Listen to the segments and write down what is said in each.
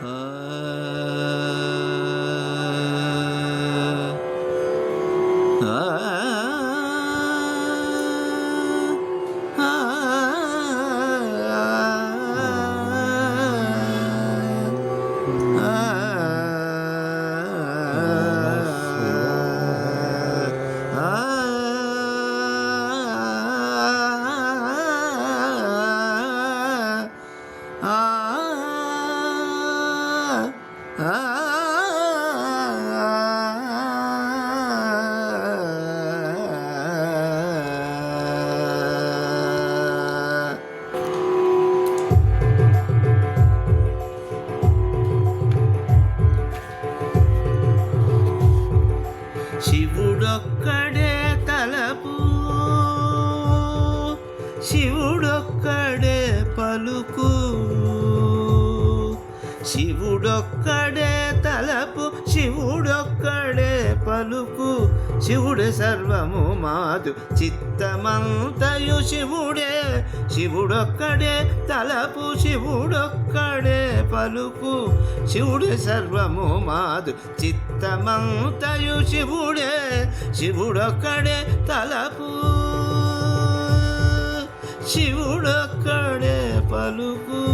Uh... శివుడొక్కడే తలపు శివుడొక్కడే పలుకు. శివుడొక్కడే తలపు శివుడొక్కడే పలుకు. శివుడు సర్వము మాదు చిత్తమంతయు శివుడే. శివుడొక్కడే తలపు శివుడొక్కడే పలుకు. శివుడు సర్వము మాదు చిత్తమంతయు శివుడే. శివుడొక్కడే తలపు శివుడొక్కడే పలుకు.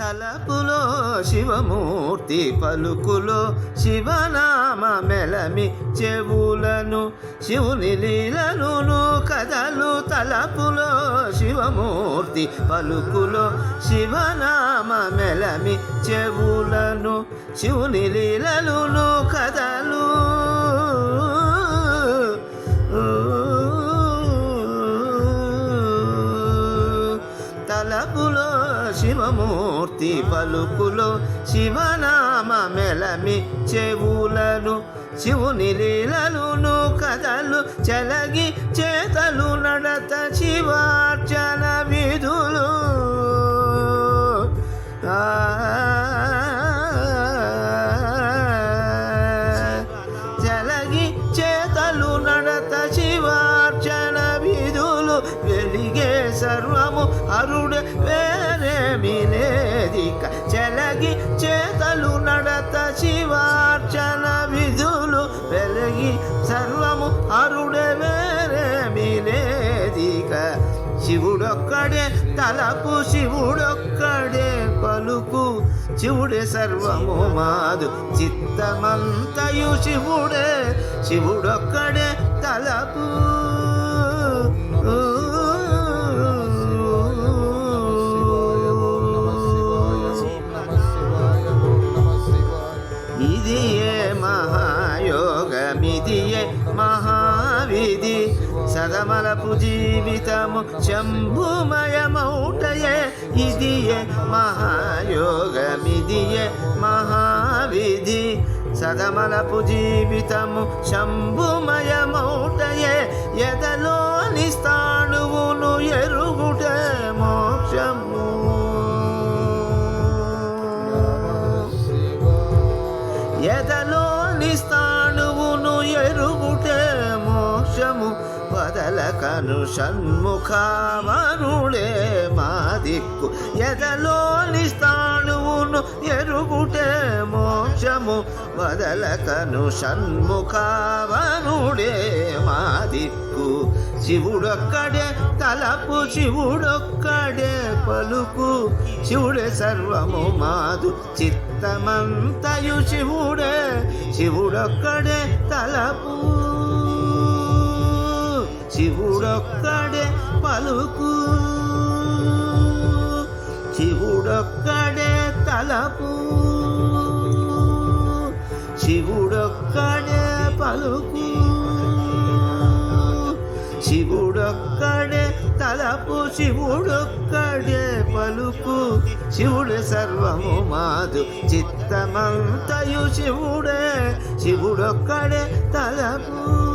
తలపులో శివమూర్తి పలుకులో శివనామ మెలమి చెవులను శివుని లీలను కథలు తలపులో శివమూర్తి పలుకులో శివనామ మెలమి చెవులను శివుని లీలలును కథలు శివమూర్తి పలుకులో శివనామ మెలమి చెవులను శివుని లీలలును కథలు చెలగి చేతలు నడత శివార్చన విధులు. ఆ జలగి చేతలు నడత నడత శివార్చన విధులు వెలిగి సర్వము అరుడే వేరేమి శివుడొక్కడే తలపు శివుడొక్కడే పలుకు. శివుడే సర్వము మాదు చిత్తమంతయు శివుడే. శివుడొక్కడే తలపు. మహావిధి సదమలపు జీవితము శంభుమయమౌటయే. ఇదియే మహాయోగమిదియే మహావిధి సదమలపు జీవితము శంభుమయమౌటయే. ఎదలోని స్థాణువును ఎరుగుట మోక్షము. ఎదలో వదలకను షణ్ముఖావరుడే మా దిక్కు. ఎదలోని స్థాణువును ఎరుగుటే మోక్షము. వదలకను షణ్ముఖావరుడే మా దిక్కు. శివుడొక్కడే తలపు శివుడొక్కడే పలుకు. శివుడే సర్వము మాదు చిత్తమంతయు శివుడే. శివుడొక్కడే తలపు. శివుడొక్కడే పలుకు. శివుడొక్కడే తలపు. శివుడొక్కడే పలుకు. శివుడొక్కడే తలపు. శివుడొక్కడే పలుకు. శివుడు సర్వము మాదు. చిత్తమంతయు శివుడే శివుడొక్కడే తలపు.